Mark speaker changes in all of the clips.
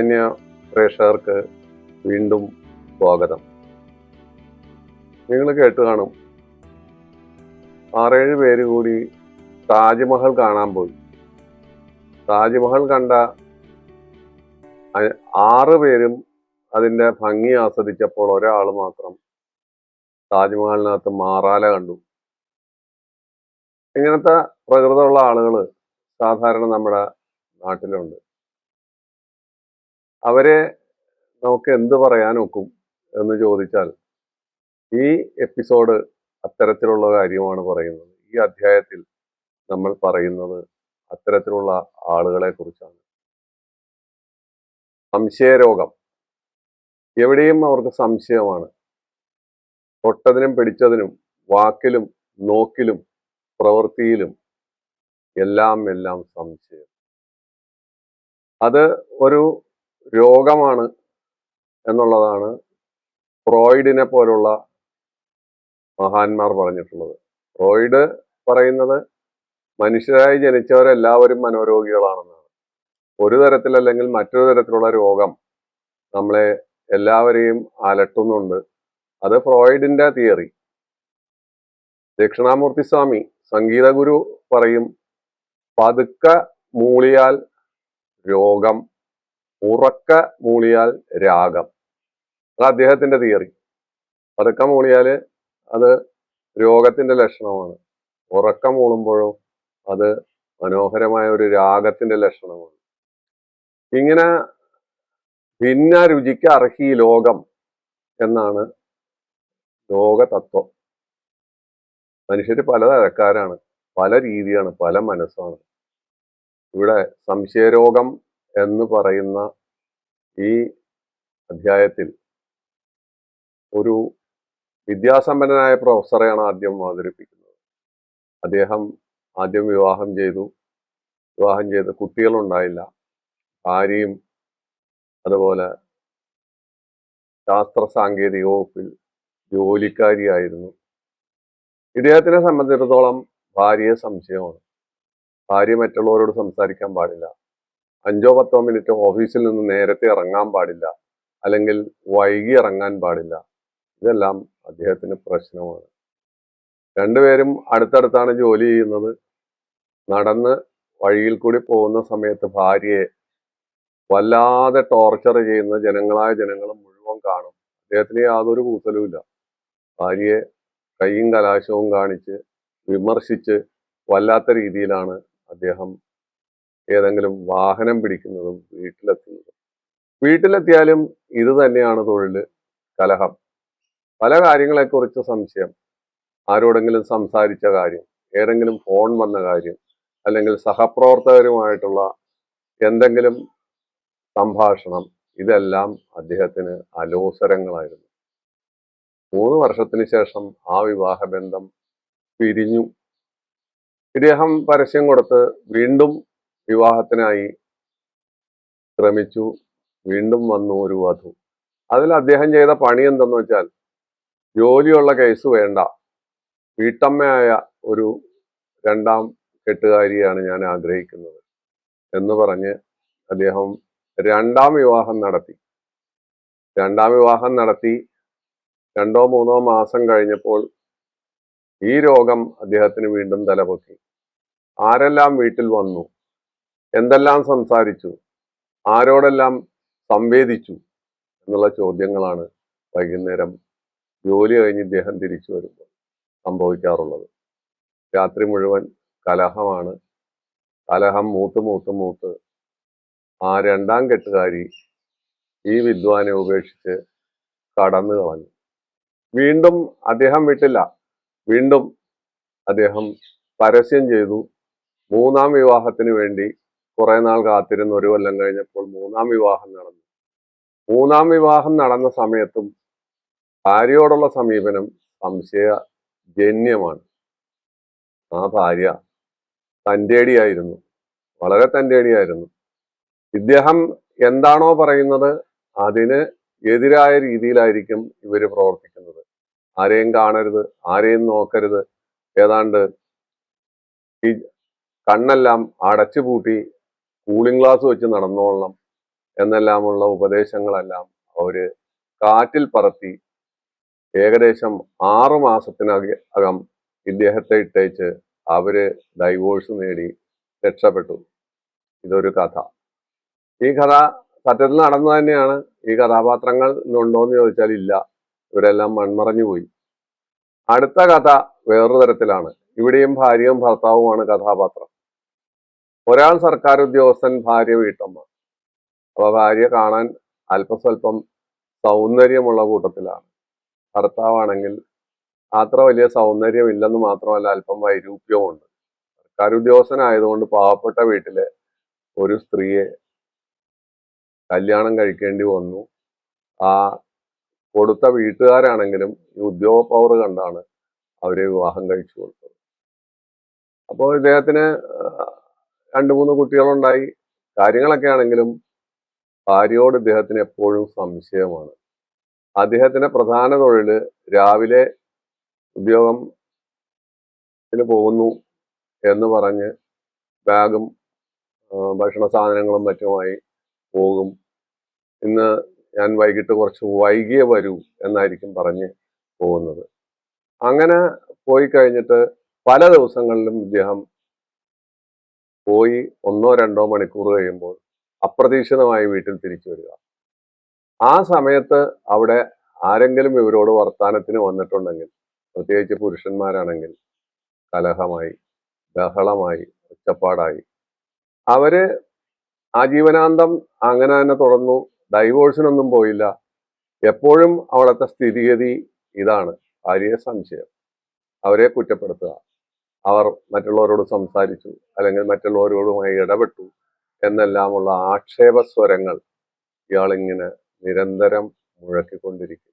Speaker 1: മാന്യ പ്രേക്ഷകർക്ക് വീണ്ടും സ്വാഗതം. നിങ്ങൾ കേട്ട് കാണും. ആറേഴ് പേര് കൂടി താജ്മഹൽ കാണാൻ പോയി. താജ്മഹൽ കണ്ട ആറ് പേരും അതിന്റെ ഭംഗി ആസ്വദിച്ചപ്പോൾ ഒരാൾ മാത്രം താജ്മഹലിനകത്ത് മാറാല കണ്ടു. ഇങ്ങനത്തെ പ്രകൃതമുള്ള ആളുകൾ സാധാരണ നമ്മുടെ നാട്ടിലുണ്ട്. അവരെ നമുക്ക് എന്ത് പറയാൻ ഒക്കും എന്ന് ചോദിച്ചാൽ ഈ എപ്പിസോഡ് അത്തരത്തിലുള്ള കാര്യമാണ് പറയുന്നത്. ഈ അധ്യായത്തിൽ നമ്മൾ പറയുന്നത് അത്തരത്തിലുള്ള ആളുകളെ കുറിച്ചാണ് സംശയരോഗം. എവിടെയും അവർക്ക് സംശയമാണ്. തൊട്ടതിനും പിടിച്ചതിനും വാക്കിലും നോക്കിലും പ്രവൃത്തിയിലും എല്ലാം എല്ലാം സംശയം. അത് ഒരു രോഗമാണ് എന്നുള്ളതാണ് ഫ്രോയിഡിനെ പോലുള്ള മഹാന്മാർ പറഞ്ഞിട്ടുള്ളത്. ഫ്രോയിഡ് പറയുന്നത് മനുഷ്യരായി ജനിച്ചവരെല്ലാവരും മനോരോഗികളാണെന്നാണ്. ഒരു തരത്തിലല്ലെങ്കിൽ മറ്റൊരു തരത്തിലുള്ള രോഗം നമ്മളെ എല്ലാവരെയും അലട്ടുന്നുണ്ട്. അത് ഫ്രോയിഡിന്റെ തിയറി. ദക്ഷിണാമൂർത്തി സ്വാമി സംഗീതഗുരു പറയും പതുക്കെ മൂളിയാൽ രോഗം ഉറക്ക മൂളിയാൽ രാഗം. അത് അദ്ദേഹത്തിന്റെ തിയറി. പതുക്കം മൂളിയാൽ അത് രോഗത്തിന്റെ ലക്ഷണമാണ്. ഉറക്കം മൂളുമ്പോഴോ അത് മനോഹരമായ ഒരു രാഗത്തിന്റെ ലക്ഷണമാണ്. ഇങ്ങനെ ഭിന്ന രുചിക്ക് അർഹി ലോകം എന്നാണ് ലോകതത്വം. മനുഷ്യർ പല തരക്കാരാണ് പല രീതിയാണ് പല മനസ്സാണ്. ഇവിടെ സംശയരോഗം എന്ന് പറയുന്ന ഈ അധ്യായത്തിൽ ഒരു വിദ്യാസമ്പന്നനായ പ്രൊഫസറെയാണ് ആദ്യം അവതരിപ്പിക്കുന്നത്. അദ്ദേഹം ആദ്യം വിവാഹം ചെയ്തു. വിവാഹം ചെയ്ത് കുട്ടികളുണ്ടായില്ല. ഭാര്യയും അതുപോലെ ശാസ്ത്ര സാങ്കേതിക വകുപ്പിൽ ജോലിക്കാരിയായിരുന്നു. ഇദ്ദേഹത്തിനെ സംബന്ധിച്ചിടത്തോളം ഭാര്യയെ സംശയമാണ്. ഭാര്യ മറ്റുള്ളവരോട് സംസാരിക്കാൻ പാടില്ല. അഞ്ചോ പത്തോ മിനിറ്റ് ഓഫീസിൽ നിന്ന് നേരത്തെ ഇറങ്ങാൻ പാടില്ല. അല്ലെങ്കിൽ വൈകി ഇറങ്ങാൻ പാടില്ല. ഇതെല്ലാം അദ്ദേഹത്തിന് പ്രശ്നമാണ്. രണ്ടുപേരും അടുത്തടുത്താണ് ജോലി ചെയ്യുന്നത്. നടന്ന് വഴിയിൽ കൂടി പോകുന്ന സമയത്ത് ഭാര്യയെ വല്ലാതെ ടോർച്ചർ ചെയ്യുന്ന ജനങ്ങളായ ജനങ്ങൾ മുഴുവൻ കാണും. അദ്ദേഹത്തിന് യാതൊരു കൂസലുമില്ല ഭാര്യയെ കൈയും കലാശവും കാണിച്ച് വിമർശിച്ച് വല്ലാത്ത രീതിയിലാണ് അദ്ദേഹം ഏതെങ്കിലും വാഹനം പിടിക്കുന്നതും വീട്ടിലെത്തുന്നതും. വീട്ടിലെത്തിയാലും ഇത് തന്നെയാണ് തൊഴിൽ കലഹം. പല കാര്യങ്ങളെക്കുറിച്ച് സംശയം. ആരോടെങ്കിലും സംസാരിച്ച കാര്യം ഏതെങ്കിലും ഫോൺ വന്ന കാര്യം അല്ലെങ്കിൽ സഹപ്രവർത്തകരുമായിട്ടുള്ള എന്തെങ്കിലും സംഭാഷണം ഇതെല്ലാം അദ്ദേഹത്തിന് അലോസരങ്ങളായിരുന്നു. മൂന്ന് വർഷത്തിന് ശേഷം ആ വിവാഹബന്ധം പിരിഞ്ഞു. ഇദ്ദേഹം പരസ്യം കൊടുത്ത് വീണ്ടും വിവാഹത്തിനായി ശ്രമിച്ചു. വീണ്ടും വന്നു ഒരു വധു. അതിൽ അദ്ദേഹം ചെയ്ത പണി എന്തെന്ന് വെച്ചാൽ ജോലിയുള്ള കേസ് വേണ്ട. വീട്ടമ്മയായ ഒരു രണ്ടാം കെട്ടുകാരിയാണ് ഞാൻ ആഗ്രഹിക്കുന്നത് എന്ന് പറഞ്ഞ് അദ്ദേഹം രണ്ടാം വിവാഹം നടത്തി. രണ്ടാം വിവാഹം നടത്തി. രണ്ടോ മൂന്നോ മാസം കഴിഞ്ഞപ്പോൾ ഈ രോഗം അദ്ദേഹത്തിന് വീണ്ടും തലപൊക്കി. ആരെല്ലാം വീട്ടിൽ വന്നു? എന്തെല്ലാം സംസാരിച്ചു? ആരോടെല്ലാം സംവേദിച്ചു? എന്നുള്ള ചോദ്യങ്ങളാണ് വൈകുന്നേരം ജോലി കഴിഞ്ഞ് ഇദ്ദേഹം തിരിച്ചു വരുമ്പോൾ സംഭവിക്കാറുള്ളത്. രാത്രി മുഴുവൻ കലഹമാണ്. കലഹം മൂത്ത് മൂത്ത് മൂത്ത് ആ രണ്ടാം കെട്ടുകാരി ഈ വിദ്വാനെ ഉപേക്ഷിച്ച് കടന്നു കളഞ്ഞു. വീണ്ടും അദ്ദേഹം വിട്ടില്ല. വീണ്ടും അദ്ദേഹം പരസ്യം ചെയ്തു. മൂന്നാം വിവാഹത്തിന് വേണ്ടി കുറെ നാൾ കാത്തിരുന്ന് ഒരു കൊല്ലം കഴിഞ്ഞപ്പോൾ മൂന്നാം വിവാഹം നടന്നു. മൂന്നാം വിവാഹം നടന്ന സമയത്തും ഭാര്യയോടുള്ള സമീപനം സംശയജന്യമാണ്. ആ ഭാര്യ തന്റെടിയായിരുന്നു. വളരെ തന്റെടിയായിരുന്നു. ഇദ്ദേഹം എന്താണോ പറയുന്നത് അതിന് എതിരായ രീതിയിലായിരിക്കും ഇവർ പ്രവർത്തിക്കുന്നത്. ആരെയും കാണരുത് ആരെയും നോക്കരുത്. ഏതാണ്ട് ഈ കണ്ണെല്ലാം അടച്ചുപൂട്ടി കൂളിംഗ് ഗ്ലാസ് വെച്ച് നടന്നോളണം എന്നെല്ലാമുള്ള ഉപദേശങ്ങളെല്ലാം അവർ കാറ്റിൽ പറത്തി ഏകദേശം ആറു മാസത്തിനകം ഇദ്ദേഹത്തെ ഇട്ടേച്ച് അവർ ഡൈവോഴ്സ് നേടി രക്ഷപ്പെട്ടു. ഇതൊരു കഥ. ഈ കഥ സത്യത്തിൽ നടന്നു തന്നെയാണ്. ഈ കഥാപാത്രങ്ങൾ ഇന്നുണ്ടോന്ന് ചോദിച്ചാൽ ഇല്ല. ഇവരെല്ലാം മൺമറഞ്ഞു പോയി. അടുത്ത കഥ വേറൊരു തരത്തിലാണ്. ഇവിടെയും ഭാര്യയും ഭർത്താവുമാണ് കഥാപാത്രം. ഒരാൾ സർക്കാർ ഉദ്യോഗസ്ഥൻ ഭാര്യ വീട്ടമ്മ. അപ്പൊ ഭാര്യ കാണാൻ അല്പസ്വല്പം സൗന്ദര്യമുള്ള കൂട്ടത്തിലാണ്. ഭർത്താവാണെങ്കിൽ അത്ര വലിയ സൗന്ദര്യം ഇല്ലെന്ന് മാത്രമല്ല അല്പം വൈരൂപ്യവുമുണ്ട്. സർക്കാർ ഉദ്യോഗസ്ഥനായതുകൊണ്ട് പാവപ്പെട്ട വീട്ടിലെ ഒരു സ്ത്രീയെ കല്യാണം കഴിക്കേണ്ടി വന്നു. ആ കൊടുത്ത വീട്ടുകാരാണെങ്കിലും ഈ ഉദ്യോഗ പവർ കണ്ടാണ് അവരെ വിവാഹം കഴിച്ചു കൊടുത്തത്. അപ്പോൾ ഇദ്ദേഹത്തിന് രണ്ട് മൂന്ന് കുട്ടികളുണ്ടായി. കാര്യങ്ങളൊക്കെ ആണെങ്കിലും ഭാര്യയോട് ഇദ്ദേഹത്തിന് എപ്പോഴും സംശയമാണ്. അദ്ദേഹത്തിന്റെ പ്രധാന തൊഴിൽ രാവിലെ ഉദ്യോഗത്തിന് പോകുന്നു എന്ന് പറഞ്ഞ് ബാഗും ഭക്ഷണ സാധനങ്ങളും മറ്റുമായി പോകും. ഇന്ന് ഞാൻ വൈകിട്ട് കുറച്ച് വൈകിയേ വരൂ എന്നായിരിക്കും പറഞ്ഞ് പോകുന്നത്. അങ്ങനെ പോയി കഴിഞ്ഞിട്ട് പല ദിവസങ്ങളിലും ഇദ്ദേഹം പോയി ഒന്നോ രണ്ടോ മണിക്കൂർ കഴിയുമ്പോൾ അപ്രതീക്ഷിതമായി വീട്ടിൽ തിരിച്ചു വരിക. ആ സമയത്ത് അവിടെ ആരെങ്കിലും ഇവരോട് വർത്താനത്തിന് വന്നിട്ടുണ്ടെങ്കിൽ പ്രത്യേകിച്ച് പുരുഷന്മാരാണെങ്കിൽ കലഹമായി ബഹളമായി ഒച്ചപ്പാടായി അവർ ആജീവനാന്തം അങ്ങനെ തന്നെ തുടർന്നു. ഡൈവോഴ്സിനൊന്നും പോയില്ല. എപ്പോഴും അവിടുത്തെ സ്ഥിതിഗതി ഇതാണ്. ഭാര്യയെ സംശയം. അവരെ കുറ്റപ്പെടുത്തുക. അവർ മറ്റുള്ളവരോട് സംസാരിച്ചു അല്ലെങ്കിൽ മറ്റുള്ളവരോടുമായി ഇടപെട്ടു എന്നെല്ലാമുള്ള ആക്ഷേപ സ്വരങ്ങൾ ഇയാളിങ്ങനെ നിരന്തരം മുഴക്കിക്കൊണ്ടിരിക്കും.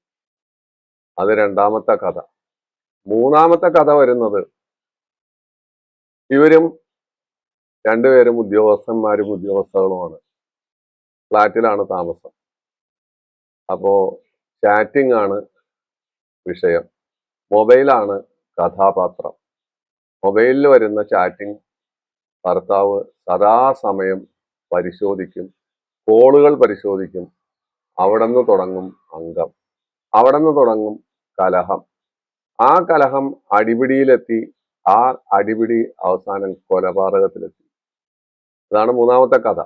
Speaker 1: അത് രണ്ടാമത്തെ കഥ. മൂന്നാമത്തെ കഥ വരുന്നത് ഇവരും രണ്ടുപേരും ഉദ്യോഗസ്ഥന്മാരും ഉദ്യോഗസ്ഥകളുമാണ്. ഫ്ലാറ്റിലാണ് താമസം. അപ്പോ ചാറ്റിംഗ് ആണ് വിഷയം. മൊബൈലാണ് കഥാപാത്രം. മൊബൈലിൽ വരുന്ന ചാറ്റിംഗ് ഭർത്താവ് സദാസമയം പരിശോധിക്കും കോളുകൾ പരിശോധിക്കും അവിടെ നിന്ന് തുടങ്ങും അംഗം അവിടെ നിന്ന് തുടങ്ങും കലഹം. ആ കലഹം അടിപിടിയിലെത്തി ആ അടിപിടി അവസാനം കൊലപാതകത്തിലെത്തി. അതാണ് മൂന്നാമത്തെ കഥ.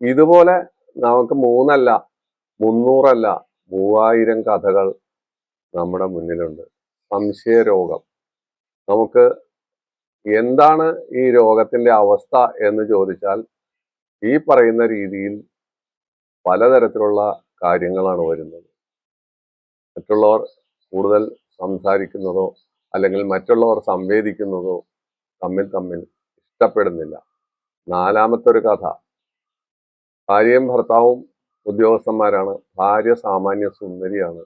Speaker 1: ഇതുപോലെ നമുക്ക് മൂന്നല്ല മുന്നൂറല്ല മൂവായിരം കഥകൾ നമ്മുടെ മുന്നിലുണ്ട്. സംശയരോഗം. നമുക്ക് എന്താണ് ഈ രോഗത്തിന്റെ അവസ്ഥ എന്ന് ചോദിച്ചാൽ ഈ പറയുന്ന രീതിയിൽ പലതരത്തിലുള്ള കാര്യങ്ങളാണ് വരുന്നത്. മറ്റുള്ളവർ കൂടുതൽ സംസാരിക്കുന്നതോ അല്ലെങ്കിൽ മറ്റുള്ളവർ സംവേദിക്കുന്നതോ തമ്മിൽ തമ്മിൽ ഇഷ്ടപ്പെടുന്നില്ല. നാലാമത്തെ ഒരു കഥ. ഭാര്യയും ഭർത്താവും ഉദ്യോഗസ്ഥന്മാരാണ്. ഭാര്യ സാമാന്യ സുന്ദരിയാണ്.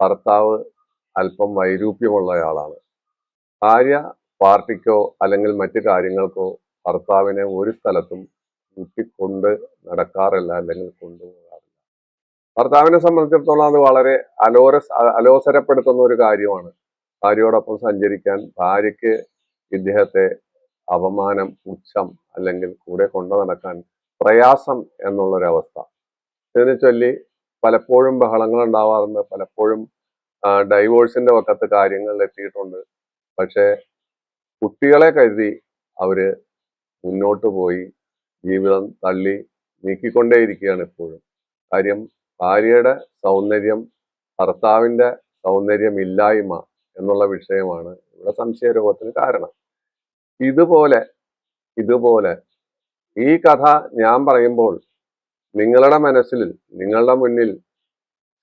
Speaker 1: ഭർത്താവ് അല്പം വൈരൂപ്യമുള്ളയാളാണ് ഭാര്യ പാർട്ടിക്കോ അല്ലെങ്കിൽ മറ്റു കാര്യങ്ങൾക്കോ ഭർത്താവിനെ ഒരു സ്ഥലത്തും കൂട്ടിക്കൊണ്ട് നടക്കാറില്ല അല്ലെങ്കിൽ കൊണ്ടുപോകാറില്ല. ഭർത്താവിനെ സംബന്ധിച്ചിടത്തോളം അത് വളരെ അലോര അലോസരപ്പെടുത്തുന്ന ഒരു കാര്യമാണ്. ഭാര്യയോടൊപ്പം സഞ്ചരിക്കാൻ ഭാര്യയ്ക്ക് ഇദ്ദേഹത്തെ അപമാനം പുച്ഛം അല്ലെങ്കിൽ കൂടെ കൊണ്ടു നടക്കാൻ പ്രയാസം എന്നുള്ളൊരവസ്ഥ. ഇതിനെ ചൊല്ലി പലപ്പോഴും ബഹളങ്ങൾ ഉണ്ടാവാറുണ്ട്. പലപ്പോഴും ഡൈവോഴ്സിന്റെ വക്കത്ത് കാര്യങ്ങളിൽ എത്തിയിട്ടുണ്ട്. പക്ഷേ കുട്ടികളെ കരുതി അവർ മുന്നോട്ട് പോയി ജീവിതം തള്ളി നീക്കിക്കൊണ്ടേയിരിക്കുകയാണ് എപ്പോഴും കാര്യം ഭാര്യയുടെ സൗന്ദര്യം ഭർത്താവിന്റെ സൗന്ദര്യമില്ലായ്മ എന്നുള്ള വിഷയമാണ് ഇവിടെ സംശയരോഗത്തിന് കാരണം. ഇതുപോലെ ഇതുപോലെ ഈ കഥ ഞാൻ പറയുമ്പോൾ നിങ്ങളുടെ മനസ്സിൽ നിങ്ങളുടെ മുന്നിൽ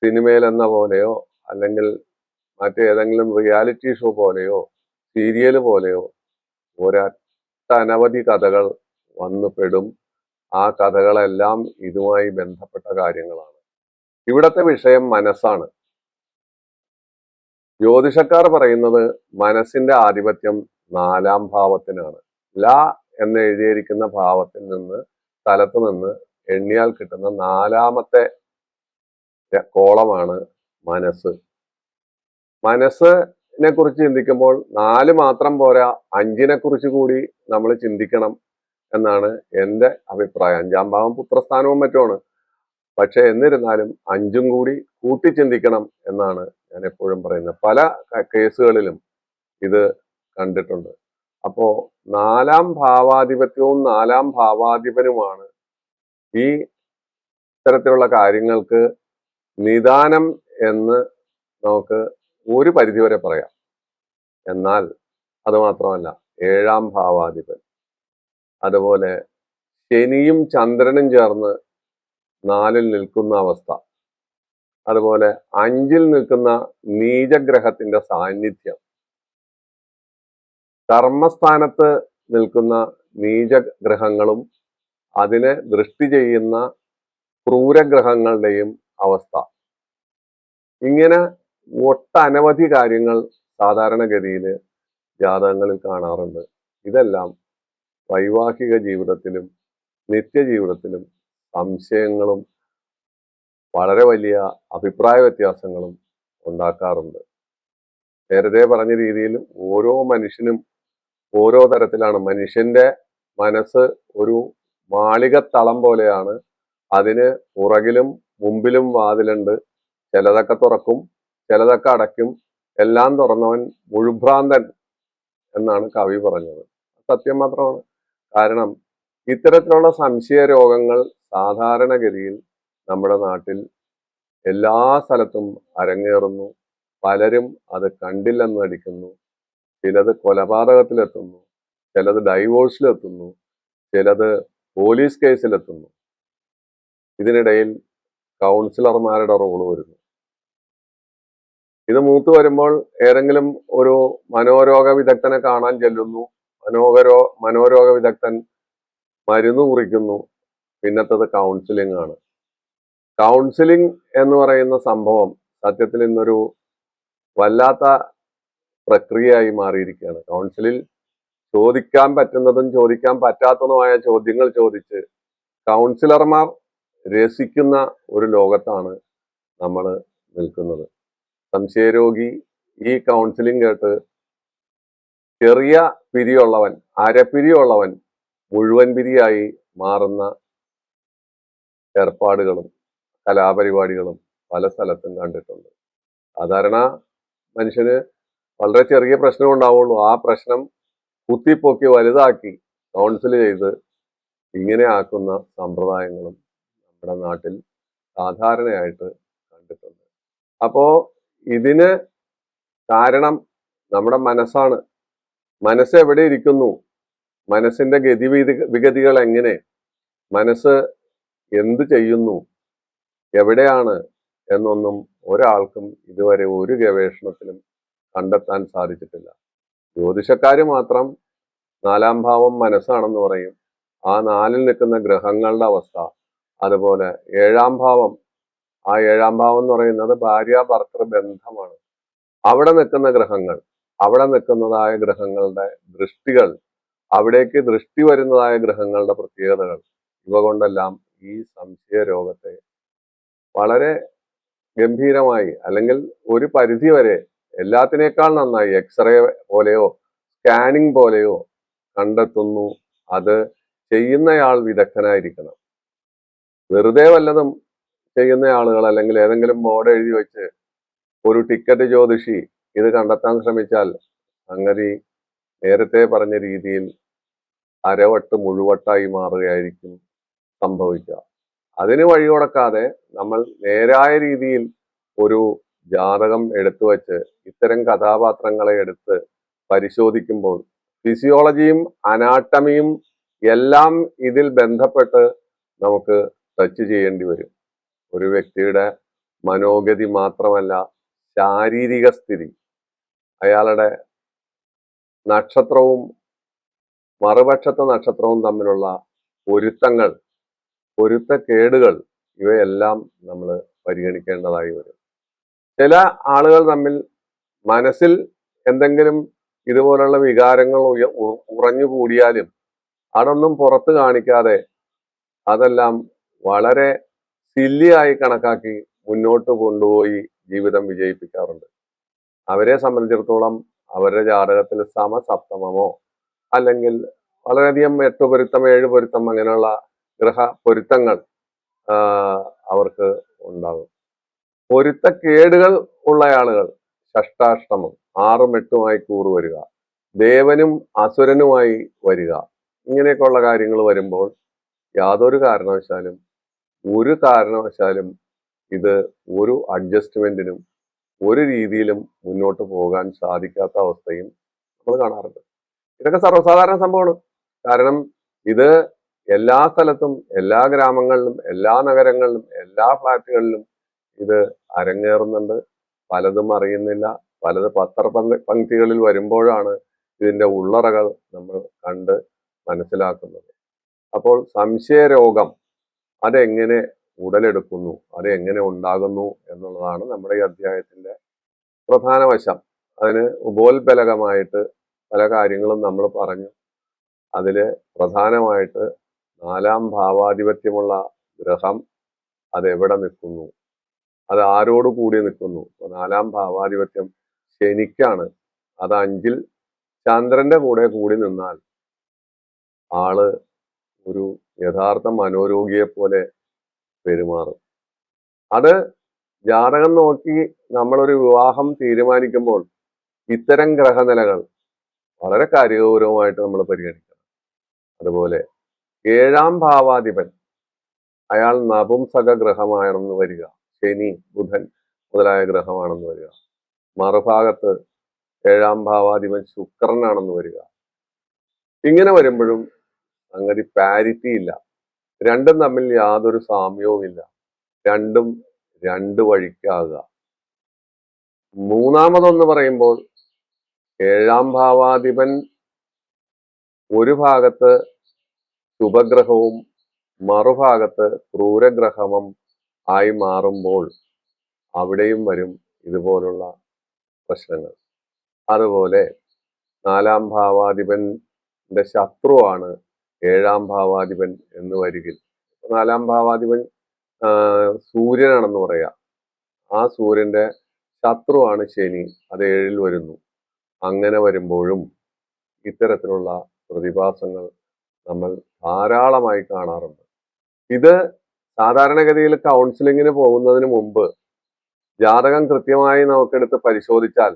Speaker 1: സിനിമയിൽ എന്ന പോലെയോ അല്ലെങ്കിൽ മറ്റേതെങ്കിലും റിയാലിറ്റി ഷോ പോലെയോ സീരിയൽ പോലെയോ ഒരട്ടനവധി കഥകൾ വന്നുപെടും ആ കഥകളെല്ലാം ഇതുമായി ബന്ധപ്പെട്ട കാര്യങ്ങളാണ്. ഇവിടത്തെ വിഷയം മനസ്സാണ്. ജ്യോതിഷക്കാർ പറയുന്നത് മനസ്സിന്റെ ആധിപത്യം നാലാം ഭാവത്തിനാണ്. ല എന്ന് എഴുതിയിരിക്കുന്ന ഭാവത്തിൽ നിന്ന് സ്ഥലത്ത് നിന്ന് എണ്ണിയാൽ കിട്ടുന്ന നാലാമത്തെ കോളമാണ് മനസ്സ്. മനസ്സ് മനസ്സിനെ കുറിച്ച് ചിന്തിക്കുമ്പോൾ നാല് മാത്രം പോരാ അഞ്ചിനെ കുറിച്ച് കൂടി നമ്മൾ ചിന്തിക്കണം എന്നാണ് എന്റെ അഭിപ്രായം. അഞ്ചാം ഭാവം പുത്രസ്ഥാനവും മറ്റുമാണ്. പക്ഷെ എന്നിരുന്നാലും അഞ്ചും കൂടി കൂട്ടി ചിന്തിക്കണം എന്നാണ് ഞാൻ എപ്പോഴും പറയുന്നത്. പല കേസുകളിലും ഇത് കണ്ടിട്ടുണ്ട്. അപ്പോ നാലാം ഭാവാധിപത്യവും നാലാം ഭാവാധിപനുമാണ് ഈ ഇത്തരത്തിലുള്ള കാര്യങ്ങൾക്ക് നിദാനം എന്ന് നമുക്ക് ഒരു പരിധിവരെ പറയാം. എന്നാൽ അത് മാത്രമല്ല ഏഴാം ഭാവാധിപൻ. അതുപോലെ ശനിയും ചന്ദ്രനും ചേർന്ന് നാലിൽ നിൽക്കുന്ന അവസ്ഥ. അതുപോലെ അഞ്ചിൽ നിൽക്കുന്ന നീചഗ്രഹത്തിന്റെ സാന്നിധ്യം. കർമ്മസ്ഥാനത്ത് നിൽക്കുന്ന നീചഗ്രഹങ്ങളും അതിനെ ദൃഷ്ടി ചെയ്യുന്ന ക്രൂരഗ്രഹങ്ങളുടെയും അവസ്ഥ. ഇങ്ങനെ ഒട്ടനവധി കാര്യങ്ങൾ സാധാരണഗതിയിൽ ജാതകങ്ങളിൽ കാണാറുണ്ട്. ഇതെല്ലാം വൈവാഹിക ജീവിതത്തിലും നിത്യജീവിതത്തിലും സംശയങ്ങളും വളരെ വലിയ അഭിപ്രായ വ്യത്യാസങ്ങളും ഉണ്ടാക്കാറുണ്ട്. നേരത്തെ പറഞ്ഞ രീതിയിൽ ഓരോ മനുഷ്യനും ഓരോ തരത്തിലാണ്. മനുഷ്യന്റെ മനസ്സ് ഒരു മാളിക തളം പോലെയാണ്. അതിന് പുറകിലും മുമ്പിലും വാതിലുണ്ട്. ചിലതൊക്കെ തുറക്കും ചിലതൊക്കെ അടയ്ക്കും. എല്ലാം തുറന്നവൻ മുഴുഭ്രാന്തൻ എന്നാണ് കവി പറഞ്ഞത്. സത്യം മാത്രമാണ്. കാരണം ഇത്തരത്തിലുള്ള സംശയ രോഗങ്ങൾ സാധാരണഗതിയിൽ നമ്മുടെ നാട്ടിൽ എല്ലാ സ്ഥലത്തും അരങ്ങേറുന്നു. പലരും അത് കണ്ടില്ലെന്ന് നടിക്കുന്നു. ചിലത് കൊലപാതകത്തിലെത്തുന്നു. ചിലത് ഡൈവോഴ്സിലെത്തുന്നു. ചിലത് പോലീസ് കേസിലെത്തുന്നു. ഇതിനിടയിൽ കൗൺസിലർമാരുടെ റോൾ വരുന്നു. ഇത് മൂത്ത് വരുമ്പോൾ ഏതെങ്കിലും ഒരു മനോരോഗ വിദഗ്ധനെ കാണാൻ ചെല്ലുന്നു. മനോഹരോ മനോരോഗ വിദഗ്ധൻ മരുന്ന് കുറിക്കുന്നു. പിന്നത്തത് കൗൺസിലിംഗ് ആണ്. കൗൺസിലിംഗ് എന്ന് പറയുന്ന സംഭവം സത്യത്തിൽ ഇന്നൊരു വല്ലാത്ത പ്രക്രിയയായി മാറിയിരിക്കുകയാണ്. കൗൺസിലിൽ ചോദിക്കാൻ പറ്റുന്നതും ചോദിക്കാൻ പറ്റാത്തതുമായ ചോദ്യങ്ങൾ ചോദിച്ച് കൗൺസിലർമാർ രസിക്കുന്ന ഒരു ലോകത്താണ് നമ്മൾ നിൽക്കുന്നത്. സംശയരോഗി ഈ കൗൺസിലിംഗ് കേട്ട് ചെറിയ പിരിയുള്ളവൻ അരപ്പിരിയുള്ളവൻ മുഴുവൻ പിരിയായി മാറുന്ന ഏർപ്പാടുകളും കലാപരിപാടികളും പല സ്ഥലത്തും കണ്ടിട്ടുണ്ട്. സാധാരണ മനുഷ്യന് വളരെ ചെറിയ പ്രശ്നം ഉണ്ടാവുള്ളൂ. ആ പ്രശ്നം കുത്തിപ്പൊക്കി വലുതാക്കി കൗൺസിൽ ചെയ്ത് ഇങ്ങനെ ആക്കുന്ന സമ്പ്രദായങ്ങളും നമ്മുടെ നാട്ടിൽ സാധാരണയായിട്ട് കണ്ടിട്ടുണ്ട്. അപ്പോ ഇതിന് കാരണം നമ്മുടെ മനസ്സാണ്. മനസ്സ് എവിടെ ഇരിക്കുന്നു? മനസ്സിന്റെ ഗതിവിധി വിഗതികൾ എങ്ങനെ? മനസ്സ് എന്ത് ചെയ്യുന്നു? എവിടെയാണ്? എന്നൊന്നും ഒരാൾക്കും ഇതുവരെ ഒരു ഗവേഷണത്തിലും കണ്ടെത്താൻ സാധിച്ചിട്ടില്ല. ജ്യോതിഷക്കാർ മാത്രം നാലാം ഭാവം മനസ്സാണെന്ന് പറയും. ആ നാലിൽ നിൽക്കുന്ന ഗ്രഹങ്ങളുടെ അവസ്ഥ അതുപോലെ ഏഴാം ഭാവം ആ ഏഴാം ഭാവം എന്ന് പറയുന്നത് ഭാര്യ ഭർത്തൃ ബന്ധമാണ്. അവിടെ നിൽക്കുന്ന ഗ്രഹങ്ങൾ അവിടെ നിൽക്കുന്നതായ ഗ്രഹങ്ങളുടെ ദൃഷ്ടികൾ അവിടേക്ക് ദൃഷ്ടി വരുന്നതായ ഗ്രഹങ്ങളുടെ പ്രത്യേകതകൾ ഇവ കൊണ്ടെല്ലാം ഈ സംശയ രോഗത്തെ വളരെ ഗംഭീരമായി അല്ലെങ്കിൽ ഒരു പരിധി വരെ എല്ലാത്തിനേക്കാൾ നന്നായി എക്സ്റേ പോലെയോ സ്കാനിങ് പോലെയോ കണ്ടെത്തുന്നു. അത് ചെയ്യുന്നയാൾ വിദഗ്ധനായിരിക്കണം. വെറുതെ വല്ലതും ചെയ്യുന്ന ആളുകൾ അല്ലെങ്കിൽ ഏതെങ്കിലും ബോർഡ് എഴുതി വെച്ച് ഒരു ടിക്കറ്റ് ജ്യോതിഷി ഇത് കണ്ടെത്താൻ ശ്രമിച്ചാൽ സംഗതി നേരത്തെ പറഞ്ഞ രീതിയിൽ അരവട്ട് മുഴുവട്ടായി മാറുകയായിരിക്കും സംഭവിക്കുക. അതിന് വഴി കൊടുക്കാതെ നമ്മൾ നേരായ രീതിയിൽ ഒരു ജാതകം എടുത്തു വച്ച് ഇത്തരം കഥാപാത്രങ്ങളെ എടുത്ത് പരിശോധിക്കുമ്പോൾ ഫിസിയോളജിയും അനാട്ടമിയും എല്ലാം ഇതിൽ ബന്ധപ്പെട്ട് നമുക്ക് ടച്ച് ചെയ്യേണ്ടി വരും. ഒരു വ്യക്തിയുടെ മനോഗതി മാത്രമല്ല ശാരീരിക സ്ഥിതി. അയാളുടെ നക്ഷത്രവും മറുപക്ഷത്തെ നക്ഷത്രവും തമ്മിലുള്ള പൊരുത്തങ്ങൾ പൊരുത്തക്കേടുകൾ ഇവയെല്ലാം നമ്മൾ പരിഗണിക്കേണ്ടതായി വരും. ചില ആളുകൾ തമ്മിൽ മനസ്സിൽ എന്തെങ്കിലും ഇതുപോലുള്ള വികാരങ്ങൾ ഉറഞ്ഞു കൂടിയാലും അതൊന്നും പുറത്ത് കാണിക്കാതെ അതെല്ലാം വളരെ സില്ലിയായി കണക്കാക്കി മുന്നോട്ട് കൊണ്ടുപോയി ജീവിതം വിജയിപ്പിക്കാറുണ്ട്. അവരെ സംബന്ധിച്ചിടത്തോളം അവരുടെ ജാതകത്തിൽ സമസപ്തമമോ അല്ലെങ്കിൽ വളരെയധികം എട്ട് പൊരുത്തം ഏഴ് പൊരുത്തം അങ്ങനെയുള്ള ഗ്രഹ പൊരുത്തങ്ങൾ അവർക്ക് ഉണ്ടാകും. പൊരുത്തക്കേടുകൾ ഉള്ള ആളുകൾ ഷഷ്ടാഷ്ടമം ആറും എട്ടുമായി കൂറ് വരിക ദേവനും അസുരനുമായി വരിക ഇങ്ങനെയൊക്കെയുള്ള കാര്യങ്ങൾ വരുമ്പോൾ യാതൊരു കാരണവശാലും ഒരു കാരണവശാലും ഇത് ഒരു അഡ്ജസ്റ്റ്മെന്റിനും ഒരു രീതിയിലും മുന്നോട്ട് പോകാൻ സാധിക്കാത്ത അവസ്ഥയും നമ്മൾ കാണാറുണ്ട്. ഇതൊക്കെ സർവസാധാരണ സംഭവമാണ്. കാരണം ഇത് എല്ലാ സ്ഥലത്തും എല്ലാ ഗ്രാമങ്ങളിലും എല്ലാ നഗരങ്ങളിലും എല്ലാ ഫ്ലാറ്റുകളിലും ഇത് അരങ്ങേറുന്നുണ്ട്. പലതും അറിയുന്നില്ല. പലത് പത്ര പങ്ക- പങ്ക്തികളിൽ വരുമ്പോഴാണ് ഇതിന്റെ ഉള്ളറകൾ നമ്മൾ കണ്ട് മനസ്സിലാക്കുന്നത്. അപ്പോൾ സംശയരോഗം അതെങ്ങനെ ഉടലെടുക്കുന്നു അതെങ്ങനെ ഉണ്ടാകുന്നു എന്നുള്ളതാണ് നമ്മുടെ ഈ അധ്യായത്തിന്റെ പ്രധാന വശം. അതിന് ഉപോത്ബലകമായിട്ട് പല കാര്യങ്ങളും നമ്മൾ പറഞ്ഞു. അതിൽ പ്രധാനമായിട്ട് നാലാം ഭാവാധിപത്യമുള്ള ഗ്രഹം അതെവിടെ നിൽക്കുന്നു? അത് ആരോട് കൂടി നിൽക്കുന്നു? നാലാം ഭാവാധിപത്യം ശനിക്കാണ്. അത് അഞ്ചിൽ ചന്ദ്രന്റെ കൂടെ കൂടി നിന്നാൽ ആൾ ഒരു യഥാർത്ഥ മനോരോഗിയെ പോലെ പെരുമാറും. അത് ജാതകം നോക്കി നമ്മളൊരു വിവാഹം തീരുമാനിക്കുമ്പോൾ ഇത്തരം ഗ്രഹനിലകൾ വളരെ കാര്യഗൗരവമായിട്ട് നമ്മൾ പരിഗണിക്കണം. അതുപോലെ ഏഴാം ഭാവാധിപൻ അയാൾ നപുംസക ഗ്രഹമാണെന്ന് വരിക. ശനി ബുധൻ മുതലായ ഗ്രഹമാണെന്ന് വരിക. മറുഭാഗത്ത് ഏഴാം ഭാവാധിപൻ ശുക്രനാണെന്ന് വരിക. ഇങ്ങനെ വരുമ്പോഴും സംഗതി പാരിറ്റി ഇല്ല. രണ്ടും തമ്മിൽ യാതൊരു സാമ്യവും ഇല്ല. രണ്ടും രണ്ട് വഴിക്കാകുക മൂന്നാമതൊന്ന് പറയുമ്പോൾ ഏഴാം ഭാവാധിപൻ ഒരു ഭാഗത്ത് ശുഭഗ്രഹവും മറുഭാഗത്ത് ക്രൂരഗ്രഹമം ആയി മാറുമ്പോൾ അവിടെയും വരും ഇതുപോലുള്ള പ്രശ്നങ്ങൾ. അതുപോലെ നാലാം ഭാവാധിപന്റെ ശത്രുവാണ് ഏഴാം ഭാവാധിപൻ എന്ന് വരികിൽ. നാലാം ഭാവാധിപൻ സൂര്യനാണെന്ന് പറയാം. ആ സൂര്യന്റെ ശത്രുവാണ് ശനി. അത് ഏഴിൽ വരുന്നു. അങ്ങനെ വരുമ്പോഴും ഇത്തരത്തിലുള്ള പ്രതിഭാസങ്ങൾ നമ്മൾ ധാരാളമായി കാണാറുണ്ട്. ഇത് സാധാരണഗതിയിൽ കൗൺസിലിങ്ങിന് പോകുന്നതിന് മുമ്പ് ജാതകം കൃത്യമായി നമുക്കെടുത്ത് പരിശോധിച്ചാൽ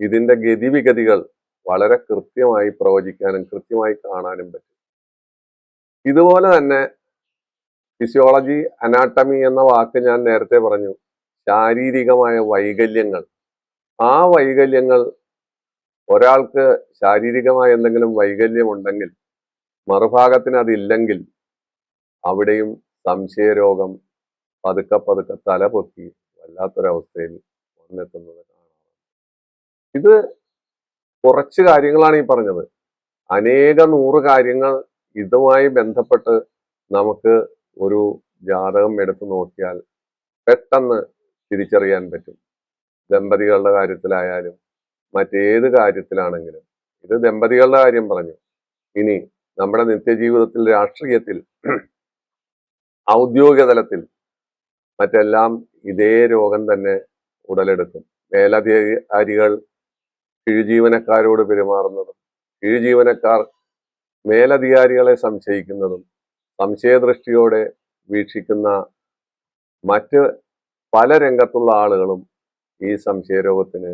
Speaker 1: ഇതിന്റെ ഗതിവിഗതികൾ വളരെ കൃത്യമായി പ്രവചിക്കാനും കൃത്യമായി കാണാനും പറ്റും. ഇതുപോലെ തന്നെ ഫിസിയോളജി അനാട്ടമി എന്ന വാക്ക് ഞാൻ നേരത്തെ പറഞ്ഞു. ശാരീരികമായ വൈകല്യങ്ങൾ. ആ വൈകല്യങ്ങൾ ഒരാൾക്ക് ശാരീരികമായ എന്തെങ്കിലും വൈകല്യം ഉണ്ടെങ്കിൽ മറുഭാഗത്തിന് അതില്ലെങ്കിൽ അവിടെയും സംശയരോഗം പതുക്കെ പതുക്കെ തല പൊക്കി വല്ലാത്തൊരവസ്ഥയിൽ വന്നെത്തുന്നത് ഇത് കുറച്ച് കാര്യങ്ങളാണ് ഈ പറഞ്ഞത്. അനേക നൂറ് കാര്യങ്ങൾ ഇതുമായി ബന്ധപ്പെട്ട് നമുക്ക് ഒരു ജാതകം എടുത്തു നോക്കിയാൽ പെട്ടെന്ന് തിരിച്ചറിയാൻ പറ്റും. ദമ്പതികളുടെ കാര്യത്തിലായാലും മറ്റേത് കാര്യത്തിലാണെങ്കിലും. ഇത് ദമ്പതികളുടെ കാര്യം പറഞ്ഞു. ഇനി നമ്മുടെ നിത്യജീവിതത്തിൽ രാഷ്ട്രീയത്തിൽ ഔദ്യോഗിക തലത്തിൽ മറ്റെല്ലാം ഇതേ രോഗം തന്നെ ഉടലെടുക്കും. മേലധികാരികൾ കീഴ്ജീവനക്കാരോട് പെരുമാറുന്നതും കീഴ്ജീവനക്കാർ മേലധികാരികളെ സംശയിക്കുന്നതും സംശയദൃഷ്ടിയോടെ വീക്ഷിക്കുന്ന മറ്റ് പല രംഗത്തുള്ള ആളുകളും ഈ സംശയരോഗത്തിന്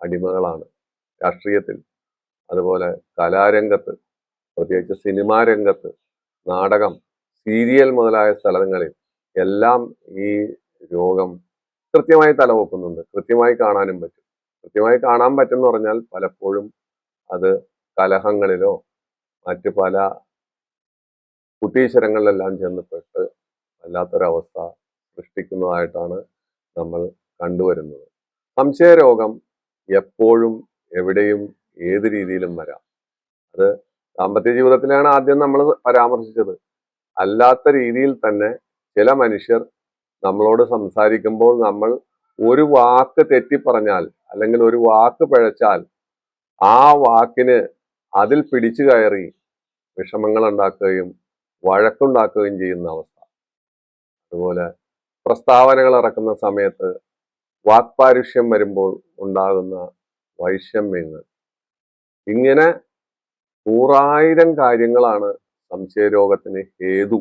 Speaker 1: അടിമകളാണ്. രാഷ്ട്രീയത്തിൽ അതുപോലെ കലാരംഗത്ത് പ്രത്യേകിച്ച് സിനിമാ രംഗത്ത് നാടകം സീരിയൽ മുതലായ സ്ഥലങ്ങളിൽ എല്ലാം ഈ രോഗം കൃത്യമായി തലവെക്കുന്നുണ്ട്. കൃത്യമായി കാണാനും പറ്റും. കൃത്യമായി കാണാൻ പറ്റും എന്ന് പറഞ്ഞാൽ പലപ്പോഴും അത് കലഹങ്ങളിലോ മറ്റ് പല കുട്ടീശ്വരങ്ങളിലെല്ലാം ചെന്നപ്പെട്ട് വല്ലാത്തൊരവസ്ഥ സൃഷ്ടിക്കുന്നതായിട്ടാണ് നമ്മൾ കണ്ടുവരുന്നത്. സംശയരോഗം എപ്പോഴും എവിടെയും ഏത് രീതിയിലും വരാം. അത് ദാമ്പത്യ ജീവിതത്തിലാണ് ആദ്യം നമ്മൾ പരാമർശിച്ചത്. അല്ലാത്ത രീതിയിൽ തന്നെ ചില മനുഷ്യർ നമ്മളോട് സംസാരിക്കുമ്പോൾ നമ്മൾ ഒരു വാക്ക് തെറ്റിപ്പറഞ്ഞാൽ അല്ലെങ്കിൽ ഒരു വാക്ക് പിഴച്ചാൽ ആ വാക്കിന് അതിൽ പിടിച്ചു കയറി വിഷമങ്ങൾ ഉണ്ടാക്കുകയും വഴക്കുണ്ടാക്കുകയും ചെയ്യുന്ന അവസ്ഥ. അതുപോലെ പ്രസ്താവനകൾ ഇറക്കുന്ന സമയത്ത് വാക്പാരുഷ്യം വരുമ്പോൾ ഉണ്ടാകുന്ന വൈഷമ്യങ്ങൾ ഇങ്ങനെ നൂറായിരം കാര്യങ്ങളാണ് സംശയരോഗത്തിന് ഹേതു.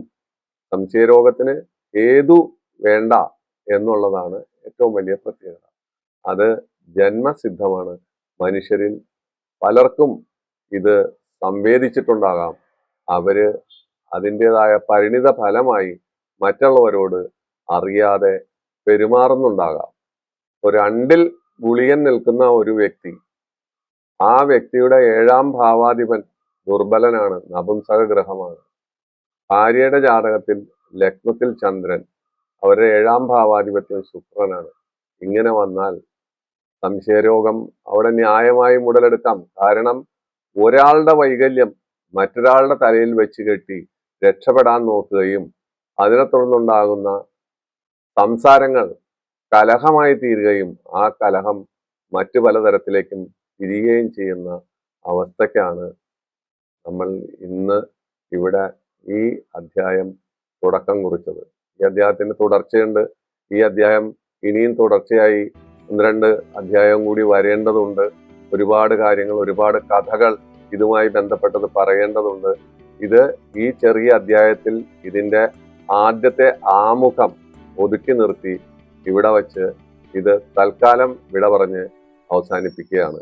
Speaker 1: സംശയരോഗത്തിന് ഏതു വേണ്ട എന്നുള്ളതാണ് ഏറ്റവും വലിയ പ്രത്യേകത. അത് ജന്മസിദ്ധമാണ്. മനുഷ്യരിൽ പലർക്കും ഇത് സംവേദിച്ചിട്ടുണ്ടാകാം. അവർ അതിന്റെതായ പരിണിത ഫലമായി മറ്റുള്ളവരോട് അറിയാതെ പെരുമാറുന്നുണ്ടാകാം. ഒരു അണ്ടിൽ ഗുളികൻ നിൽക്കുന്ന ഒരു വ്യക്തി ആ വ്യക്തിയുടെ ഏഴാം ഭാവാധിപൻ ദുർബലനാണ് നപുംസക ഗ്രഹമാണ് ഭാര്യയുടെ ജാതകത്തിൽ ലഗ്നത്തിൽ ചന്ദ്രൻ അവരുടെ ഏഴാം ഭാവാധിപത്യം ശുക്രനാണ്. ഇങ്ങനെ വന്നാൽ സംശയരോഗം അവിടെ ന്യായമായി മുതലെടുക്കാം കാരണം ഒരാളുടെ വൈകല്യം മറ്റൊരാളുടെ തലയിൽ വെച്ച് കെട്ടി രക്ഷപ്പെടാൻ നോക്കുകയും അതിനെ തുടർന്നുണ്ടാകുന്ന സംസാരങ്ങൾ കലഹമായി തീരുകയും ആ കലഹം മറ്റു പലതരത്തിലേക്കും തിരികുകയും ചെയ്യുന്ന അവസ്ഥയ്ക്കാണ് നമ്മൾ ഇന്ന് ഇവിടെ ഈ അധ്യായം തുടക്കം കുറിച്ചത്. ഈ അധ്യായത്തിന് തുടർച്ചയുണ്ട്. ഈ അധ്യായം ഇനിയും തുടർച്ചയായി ഒന്ന് രണ്ട് അധ്യായം കൂടി വരേണ്ടതുണ്ട്. ഒരുപാട് കാര്യങ്ങൾ ഒരുപാട് കഥകൾ ഇതുമായി ബന്ധപ്പെട്ടത് പറയേണ്ടതുണ്ട്. ഇത് ഈ ചെറിയ അധ്യായത്തിൽ ഇതിന്റെ ആദ്യത്തെ ആമുഖം ഒതുക്കി നിർത്തി ഇവിടെ വച്ച് ഇത് തൽക്കാലം വിട പറഞ്ഞ് അവസാനിപ്പിക്കുകയാണ്.